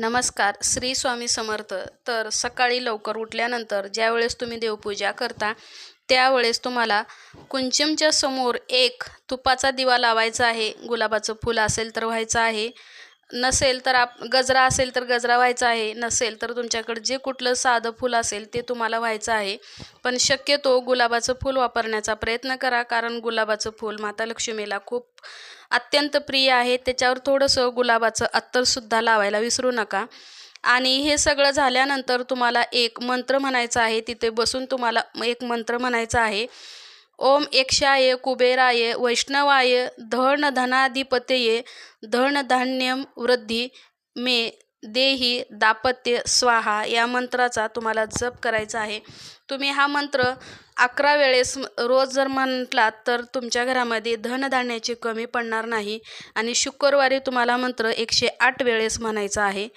नमस्कार श्री स्वामी समर्थ. तर सकाळी लवकर उठल्यानंतर ज्यावेळेस तुम्ही देवपूजा करता त्यावेळेस तुम्हाला कुंचमच्या समोर एक तुपाचा दिवा लावायचा आहे. गुलाबाचं फूल असेल तर व्हायचं आहे. नसेल तर आप गजरा असेल तर गजरा व्हायचा आहे नसेल तर तुमच्याकडे जे कुठलं साधं फूल असेल ते तुम्हाला व्हायचं आहे. पण शक्यतो गुलाबाचं फूल वापरण्याचा प्रयत्न करा कारण गुलाबाचं फूल माता लक्ष्मीला खूप अत्यंत प्रिय आहे. त्याच्यावर थोडंसं गुलाबाचं अत्तरसुद्धा लावायला विसरू नका. आणि हे सगळं झाल्यानंतर तुम्हाला एक मंत्र म्हणायचा आहे तिथे बसून तुम्हाला एक मंत्र म्हणायचा आहे. ओम एकशाय कुबेराय वैष्णवाय धन धनाधिपतये धन धान्यम वृद्धी मे देही दापत्य स्वाहा या मंत्राचा तुम्हाला जप करायचा आहे. तुम्ही हा मंत्र अकरा वेळेस रोज जर म्हटलात तर तुमच्या घरामध्ये धनधान्याची कमी पडणार नाही आणि शुक्रवारी तुम्हाला मंत्र एकशे आठ वेळेस म्हणायचा आहे.